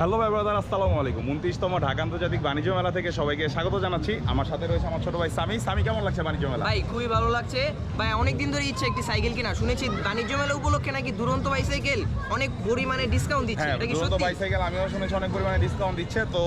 Hello ভাই brother আসসালামু আলাইকুম। উনত্রিশতম ঢাকা আন্তর্জাতিক বাণিজ্য মেলা থেকে সবাইকে স্বাগত জানাচ্ছি। আমার সাথে রয়েছে আমার ছোট ভাই সামি। সামি কেমন লাগছে বাণিজ্য মেলা? ভাই খুবই ভালো লাগছে। ভাই অনেক দিন ধরে ইচ্ছে একটি সাইকেল কিনা। শুনেছি বাণিজ্য মেলা উপলক্ষে নাকি দুরন্ত বাইসাইকেল অনেক পরিমাণে ডিসকাউন্ট দিচ্ছে। হ্যাঁ এটা কি দুরন্ত সত্যি? বাইসাইকেল আমিও শুনেছি অনেক পরিমাণে ডিসকাউন্ট দিচ্ছে। তো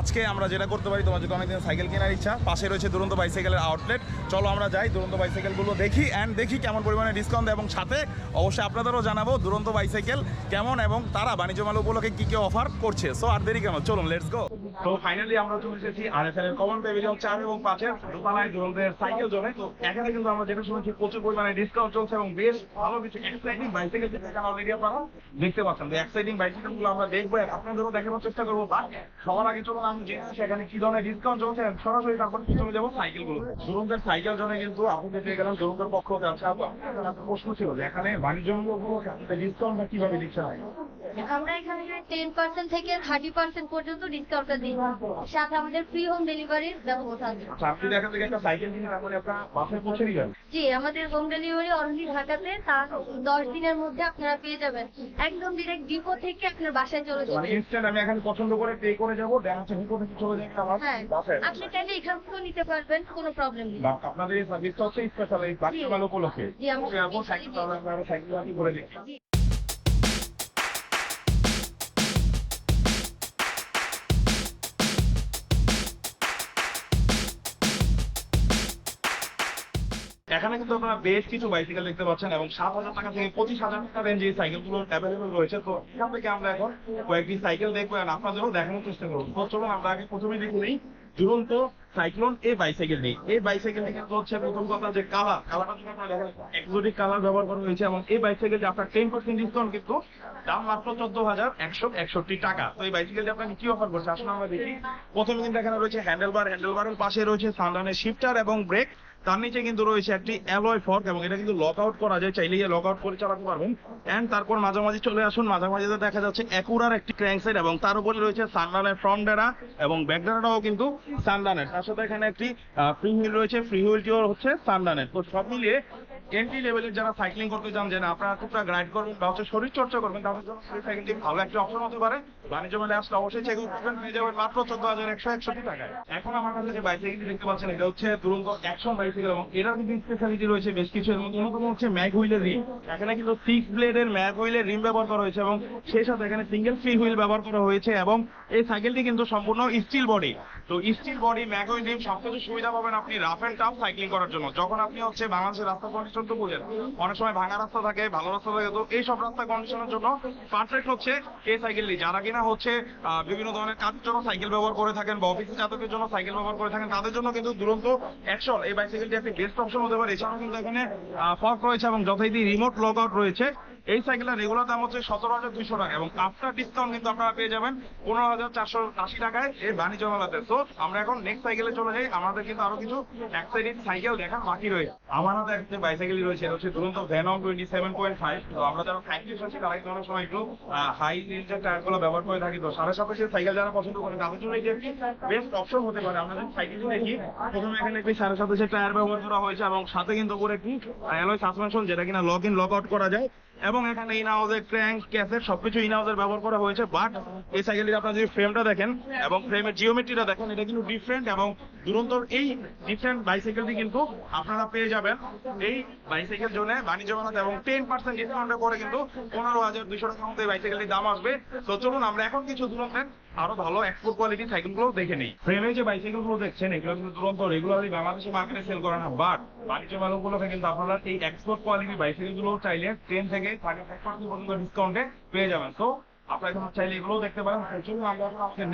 আজকে আমরা যেটা করতে পারি তোমার যদি অনেকদিন সাইকেল কেনার ইচ্ছা। পাশে রয়েছে দুরন্ত বাইসাইকেলের আউটলেট চলো আমরা যাই দুরন্ত বাইসাইকেলগুলো দেখি অ্যান্ড দেখি কেমন পরিমাণে ডিসকাউন্ট দেয়। এবং সাথে অবশ্যই আপনাদেরও জানাব দুরন্ত বাইসাইকেল কেমন এবং তারা বাণিজ্য মেলা উপলক্ষে কি কি অফার করছে। সো আর দেরি কেন? চলুন লেটস গো তো ফাইনালি আমরা চলে এসেছি আরএফএল এর কমন পেভিলিয়ন চার এবং পাঁচের দোতলায় দুরন্তের সাইকেল জোনে তো এখানে কিন্তু আমরা যেটা শুনেছি, প্রচুর পরিমাণে ডিসকাউন্ট চলছে এবং বেশ ভালো কিছু এক্সাইটিং বাইসাইকেল এখানে অলরেডি আপনারা দেখতে পাচ্ছেন। তো এক্সাইটিং বাইসাইকেলগুলো আমরা দেখব আর আপনাদেরও দেখানোর চেষ্টা করব। বাট সবার আগে চলুন, আমি জেনে আসি এখানে কি ধরনের ডিসকাউন্ট চলছে সরাসরি তারপর চলে যাব সাইকেলগুলো। দুরন্তের সাইকেল জোনে কিন্তু আপনি পেয়ে গেলাম দুরন্তের পক্ষ থেকে আছে আপনার একটা প্রশ্ন ছিল যে এখানে বাণিজ্য ডিসকাউন্টটা কীভাবে দিচ্ছে? না আমরা এখানে টেন পার্সেন্ট থেকে থার্টি পার্সেন্ট পর্যন্ত ডিসকাউন্টটা দিই সাথে আমাদের ফ্রি হোম ডেলিভারির ব্যবস্থা আছে। আচ্ছা জি আমাদের হোম ডেলিভারি অলরেডি ঢাকাতে তার দশ দিনের মধ্যে আপনারা পেয়ে যাবেন। একদম ডিরেক্ট ডিপো থেকে আপনার বাসায় চলে মানে যাবেন। ইনস্ট্যান্ট আমি এখানে পছন্দ করে পে করে যাব দেন হচ্ছে থেকে চলে যাবে আমার হ্যাঁ বাসায়। আপনি চাইলে এখান থেকেও নিতে পারবেন কোনো প্রবলেম নেই। আপনাদের এই সার্ভিসটা হচ্ছে স্পেশাল এই। মেলা উপলক্ষে জি, আমরা সাইকেল আমরা সাইকেল চালানো করে দেখি। এখানে কিন্তু আপনারা বেশ কিছু বাইসাইকেল দেখতে পাচ্ছেন এবং সাত হাজার টাকা থেকে পঁচিশ হাজার টাকা রেঞ্জে এই সাইকেলগুলো অ্যাভেলেবল রয়েছে। তো এখান থেকে আমরা এখন কয়েকটি সাইকেল দেখব আর আপনাদেরও দেখানোর চেষ্টা করব। তো চলুন আমরা আগে প্রথমেই দেখে নিই দুরন্ত সাইক্লোন এই বাইসাইকেল নেই এই বাইসাইকেলটি কিন্তু হচ্ছে প্রথম কথা যে কালার কালারটা যদি আপনারা দেখেন এক্সোটিক কালার ব্যবহার করা হয়েছে এবং এই বাইসাইকেলটি আপনার টেন পার্সেন্ট ডিসকাউন্ট কিন্তু দাম মাত্র চোদ্দ হাজার একশো একষট্টি টাকা। তো এই বাইসাইকেলটি আপনাকে কি অফার করছে? আসলে আমরা দেখি। প্রথমে কিন্তু এখানে রয়েছে হ্যান্ডেল বার হ্যান্ডেল বারের পাশে রয়েছে সানডানের শিফটার এবং ব্রেক তার নিচে কিন্তু রয়েছে একটি অ্যালয় ফর্ক এবং এটা কিন্তু লক আউট করা যায়। চাইলে লক আউট করে চালাতে পারবেন। এন্ড তারপর মাঝামাঝি চলে আসুন। মাঝামাঝিতে দেখা যাচ্ছে একুরার একটি ক্র্যাঙ্কসেট এবং তার উপরে রয়েছে সানডানের ফ্রন্ট ডেরা এবং ব্যাক ডেরাটাও কিন্তু সানডানের তার সাথে এখানে একটি ফ্রি হুইল রয়েছে। ফ্রি হুইলটিও হচ্ছে সানডানের তো সব মিলিয়ে এন্ট্রি লেভেলের যারা সাইক্লিং করতে চান, যে আপনারা টুকটাক রাইড করবেন বা হচ্ছে শরীর চর্চা করবেন, তাদের জন্য এই সাইকেলটি ভালো একটা অপশন হতে পারে। বাণিজ্য মেলে আসলে অবশ্যই চেক করবেন পেয়ে যাবেন মাত্র চোদ্দ হাজার একশো একষট্টি টাকায়। এখন আমার কাছে যে বাইসাইকেলটি দেখতে পাচ্ছেন, এটা হচ্ছে দুরন্ত অ্যাকশন বাইসাইকেল এবং এটার কিন্তু স্পেশালিটি রয়েছে বেশ কিছু এর মধ্যে অন্যতম হচ্ছে ম্যাগ হুইলের রিম এখানে কিন্তু সিক্স ব্লেডের ম্যাগ হুইলের রিম ব্যবহার করা হয়েছে এবং সেই সাথে এখানে সিঙ্গেল ফ্রি হুইল ব্যবহার করা হয়েছে এবং এই সাইকেলটি কিন্তু সম্পূর্ণ স্টিল বডি তো steel body mag wheel rim সবকিছু সুবিধা পাবেন আপনি রাফ এন্ড টাফ সাইক্লিং করার জন্য। যখন আপনি হচ্ছে বাংলাদেশের রাস্তা কন্ডিশন তো বুঝেন, অনেক সময় ভাঙা রাস্তা থাকে, ভালো রাস্তা থাকে, তো এই সব রাস্তা কন্ডিশনের জন্য পারফেক্ট হচ্ছে এই সাইকেলটি যারা কিনা হচ্ছে বিভিন্ন ধরনের কাজের জন্য সাইকেল ব্যবহার করে থাকেন বা অফিসে যাতায়াতের জন্য সাইকেল ব্যবহার করে থাকেন, তাদের জন্য কিন্তু দুরন্ত অ্যাকশন এই বাইসাইকেলটি একটি বেস্ট অপশন হতে পারে। এছাড়াও কিন্তু এখানে ফর্ক রয়েছে এবং যথারীতি রিমোট লক আউট রয়েছে। এই সাইকেলের রেগুলার দাম হচ্ছে সতেরো হাজার দুইশো টাকা এবং আফটার ডিসকাউন্ট কিন্তু আপনারা পেয়ে যাবেন পনেরো হাজার চারশো আশি টাকায় এই বাণিজ্য মেলাতে। তো আমরা এখন নেক্সট সাইকেলে চলে যাই। আমাদের কিন্তু আরও কিছু এক্সাইটিং সাইকেল দেখার বাকি রয়েছে আমার হাতে একটা বাইসাইকেলই রয়েছে, এটা হচ্ছে Duranta Venom twenty seven point five তো আমরা যারা সাইকেল আছি তারা কিন্তু অনেক সময় একটু হাই রেঞ্জের টায়ারগুলো ব্যবহার করে থাকি। তো সাড়ে সাতাশের সাইকেল যারা পছন্দ করেন, তাদের জন্য এটি একটি বেস্ট অপশন হতে পারে। আমরা যদি সাইকেলটি দেখি। প্রথমে এখানে একটি সাড়ে সাতাশের টায়ার ব্যবহার করা হয়েছে এবং সাথে কিন্তু করে একটি অ্যালয় সাসপেনশন যেটা কিনা লক ইন লক আউট করা যায়। এবং এখানে ইন হাউসের ক্র্যাঙ্ক ক্যাসেট সবকিছু ইন হাউসের ব্যবহার করা হয়েছে বাট এই সাইকেলটির আপনার যদি ফ্রেমটা দেখেন এবং ফ্রেমের জিওমেট্রিটা দেখেন এটা কিন্তু ডিফারেন্ট এবং দুরন্তর এই ডিফারেন্ট বাইসাইকেলটি কিন্তু আপনারা পেয়ে যাবেন এই বাইসাইকেল জোনে বাণিজ্য মেলাতে এবং টেন পার্সেন্ট ডিসকাউন্টের পরে কিন্তু পনেরো হাজার দুইশো টাকার এই বাইসাইকেলটির দাম আসবে। তো চলুন আমরা এখন কিছু দুরন্তের আরও ভালো এক্সপোর্ট কোয়ালিটি সাইকেলগুলো দেখে নেই। ফ্রেমে যে বাইসাইকেলগুলো দেখছেন এগুলো কিন্তু দুরন্ত রেগুলারলি বাংলাদেশে মার্কেটে সেল করে না বাট বাণিজ্য মেলাগুলোতে কিন্তু আপনারা এই এক্সপোর্ট কোয়ালিটি বাইসাইকেলগুলো চাইলে টেন থেকে থার্টি ফাইভ পার্সেন্ট পর্যন্ত ডিসকাউন্টে পেয়ে যাবেন তো আপনারা দেখতে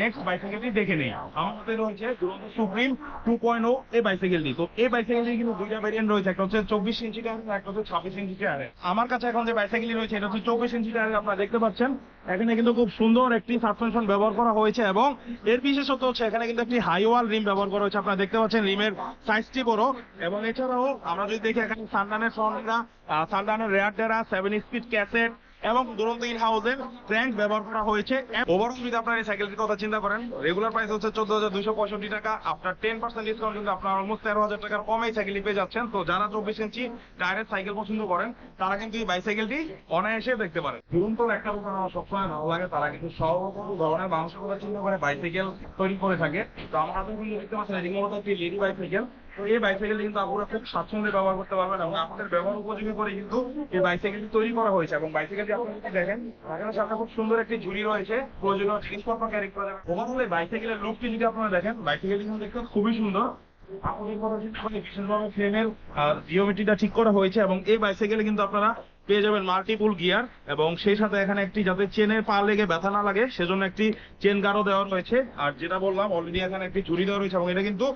নেক্সট দেখে সুপ্রিম টু পয়েন্ট ও এই তো এই কিন্তু দুইটা হচ্ছে চব্বিশ ইঞ্চি আমার কাছে এখন যে রয়েছে চব্বিশ ইঞ্চি দেখতে পাচ্ছেন। এখানে কিন্তু খুব সুন্দর একটি ব্যবহার করা হয়েছে এবং এর বিশেষত্ব হচ্ছে এখানে কিন্তু একটি হাই ওয়াল রিম ব্যবহার করা হয়েছে। আপনারা দেখতে পাচ্ছেন রিমের সাইজটি বড় এবং এছাড়াও আমরা যদি দেখি এখানে সানডানের ফ্রন্টরা সানডানের রেয়ার ডেরা সেভেন স্পিড ক্যাসেট এবং দুরন্ত ইন হাউসের ট্যাঙ্ক ব্যবহার করা হয়েছে। ওভারঅল যদি আপনার এই সাইকেলটির কথা চিন্তা করেন রেগুলার প্রাইস হচ্ছে চোদ্দ হাজার দুইশো পঁয়ষট্টি টাকা। আপনার টেন পার্সেন্ট ডিসকাউন্ট কিন্তু আপনার অলমোস্ট তেরো হাজার টাকার কমে সাইকেলটি পেয়ে যাচ্ছেন। তো যারা চব্বিশ ইঞ্চি টায়ারের সাইকেল পছন্দ করেন, তারা কিন্তু এই বাইসাইকেলটি অনায়াসে দেখতে পারেন। দুরন্ত একটা দোকান আমার সবসময় ভালো লাগে, তারা কিন্তু সব ধরনের মানুষের কথা চিন্তা করে বাইসাইকেল তৈরি করে থাকে। তো আমরা তো কিন্তু দেখতে পাচ্ছেন এটি মূলত একটি লেডি বাইসাইকেল এই বাইসাইকেল কিন্তু আপনারা খুব স্বাচ্ছন্দ্যে ব্যবহার করতে পারবেন এবং আপনাদের ব্যবহার উপযোগী করে কিন্তু এই বাইসাইকেলটি তৈরি করা হয়েছে এবং বাইসাইকেলটি আপনারা যদি দেখেন এখানে সামনে খুব সুন্দর একটি ঝুড়ি রয়েছে, প্রয়োজনীয় জিনিসপত্র ক্যারি করা যাবে। ওভারঅল এই বাইসাইকেলের লুকটি যদি আপনারা দেখেন বাইসাইকেলটি কিন্তু দেখতে খুবই সুন্দর। ঠিক করা হয়েছে এবং এই বাইসাইকেলে কিন্তু আপনারা পেয়ে যাবেন মাল্টিপুল গিয়ার এবং সেই সাথে এখানে একটি যাতে চেনের পা লেগে ব্যথা না লাগে, সেজন্য একটি চেন গার্ডও দেওয়া রয়েছে। আর যেটা বললাম অলরেডি এখানে একটি ঝুড়ি দেওয়া রয়েছে এবং এটা কিন্তু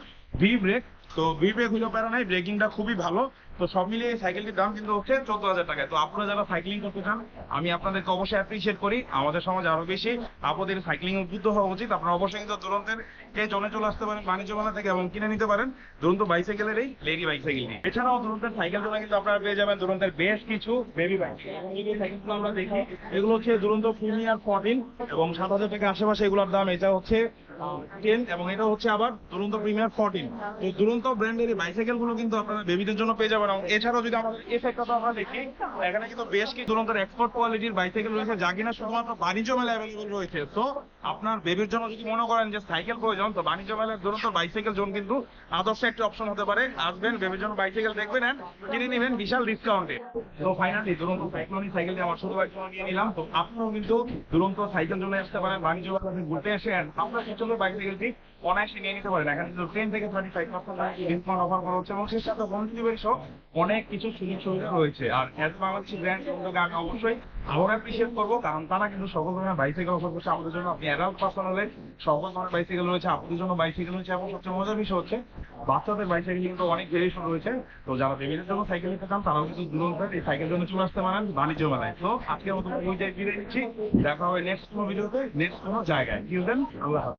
ভি ব্রেক তো ভি ব্রেক হলেও প্যারা নাই ব্রেকিংটা খুবই ভালো। তো সব মিলিয়ে সাইকেলটির দাম কিন্তু হচ্ছে চোদ্দ হাজার টাকায় তো আপনারা যারা সাইক্লিং করতে চান, আমি আপনাদেরকে অবশ্যই অ্যাপ্রিসিয়েট করি, আমাদের সমাজে আরও বেশি আপনাদের সাইক্লিং উদ্বুদ্ধ হওয়া উচিত। আপনারা অবশ্যই কিন্তু দুরন্তের কে জনে চলে আসতে পারেন বাণিজ্য মেলা থেকে এবং কিনে নিতে পারেন। দুরন্ত বাইসাইকেলের এই লেডি বাইসাইকেলটি এছাড়াও দুরন্তের সাইকেল জন্য কিন্তু আপনারা পেয়ে যাবেন, দুরন্তের বেশ কিছু বেবি বাইক সাইকেলগুলো আমরা দেখি, এগুলো হচ্ছে দুরন্ত প্রিমিয়ার ফর্টিন এবং সাত হাজার টাকা আশেপাশে এগুলোর দাম, এটা হচ্ছে টেন এবং এটা হচ্ছে আবার দুরন্ত প্রিমিয়ার ফোরটিন তো দুরন্ত ব্র্যান্ডের এই বাইসাইকেলগুলো কিন্তু আপনারা বেবিদের জন্য পেয়ে যাবেন। এছাড়াও যদি আমাদের এই সেক্টরটা আমরা দেখি, এখানে কিন্তু বেশ কিছু দুরন্তের এক্সপোর্ট কোয়ালিটির বাইসাইকেল রয়েছে, যা কিনা শুধুমাত্র বাণিজ্য মেলা অ্যাভেলেবল রয়েছে। তো আপনার বেবির জন্য যদি মনে করেন যে সাইকেল প্রয়োজন, তো বাণিজ্য মেলার দুরন্ত বাইসাইকেল জোন কিন্তু আদর্শ একটি অপশন হতে পারে। আসবেন বেবির জন্য বাইসাইকেল দেখবেন কিনে নেবেন বিশাল ডিসকাউন্টে তো ফাইনালি দুরন্ত সাইক্লোনি সাইকেলটি আমার ছোট ভাইয়ের নিয়ে নিলাম। তো আপনারাও কিন্তু দুরন্ত সাইকেল জন্য আসতে পারেন, বাণিজ্য মেলাতে ঘুরতে এসে আপনার পছন্দের বাইসাইকেলটি অনায়াসে নিয়ে নিতে পারেন। এখানে কিন্তু টেন থেকে অনেক কিছু সুযোগ সুবিধা রয়েছে। আর অ্যাজ বাংলাদেশি ব্র্যান্ড আমি অবশ্যই অ্যাপ্রিসিয়েট করব, কারণ তারা কিন্তু সকল ধরনের বাইসাইকেল অফার করছে আমাদের জন্য। আপনি অ্যাডাল্ট পার্সন হলে সকল ধরনের বাইসাইকেল রয়েছে, আপনাদের জন্য বাইসাইকেল রয়েছে এবং সবচেয়ে মজার বিষয় হচ্ছে বাচ্চাদের বাইসাইকেল কিন্তু অনেক ভেরিয়েশন রয়েছে। তো যারা বেবিদের জন্য সাইকেল নিতে চান, তারাও কিন্তু এই সাইকেল জন্য চলে আসতে পারেন বাণিজ্য মেলায়। তো আজকের মতো যে বিদায় নিচ্ছি দেখা হবে নেক্সট কোনো ভিডিওতে নেক্সট কোনো জায়গায়। কি আল্লাহ হাফেজ।